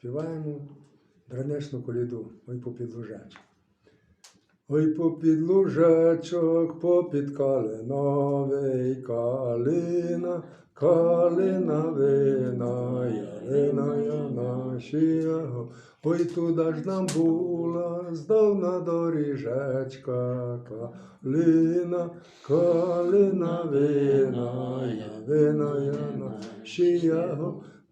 співаємо дранешну коліду, ой попід лужачок. Ой попід лужачок, попід калиновий, калина, калина вина, ялина я нашія. Ой туди ж нам була здавна доріжечка, калина, калина вина, ялина я нашія.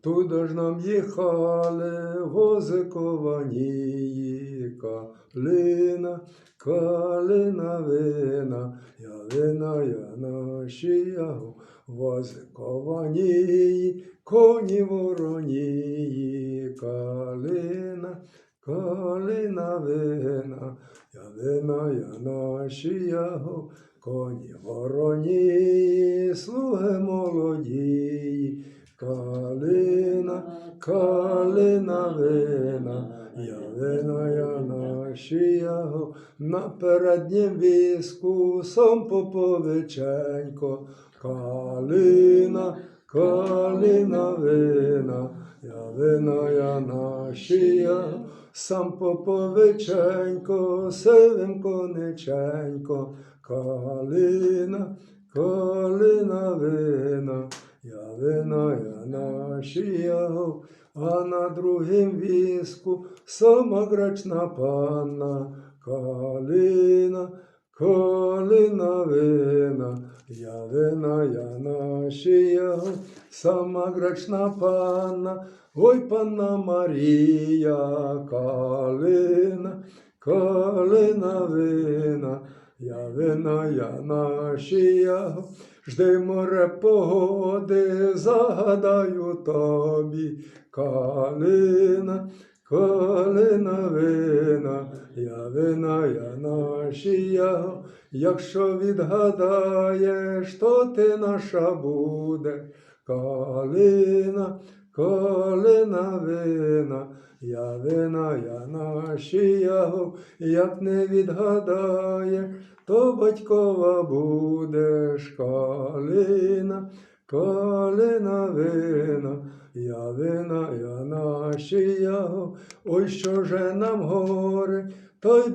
Туди ж нам їхали вози кованії, калина, калина вина, я вина я нашія, вози кованії, коні воронії, калина, калина вина, я вина я нашія, коні воронії, слуги молодії. Калина, калина вина, я вина я нашія, на переднім візку сам поповиченько, калина, калина вина, я вина я нашія, сам поповиченько, сивим конеченько, калина, калина вина. Я вина я нашія, а на другім візку сама грачна панна, калина, калина вина, я вина я нашія, сама грачна панна, ой панна Марія, калина, калина вина, я вина я нашія. Жди море погоди, загадаю тобі, калина, калина вина, я вина я нашія, якщо відгадаєш, то ти наша буде, калина, калина вина, я вина я наші нашія, як не відгадаєш, то батькова будеш калина, калина вина, я вина я нашія, ой що же нам горе, той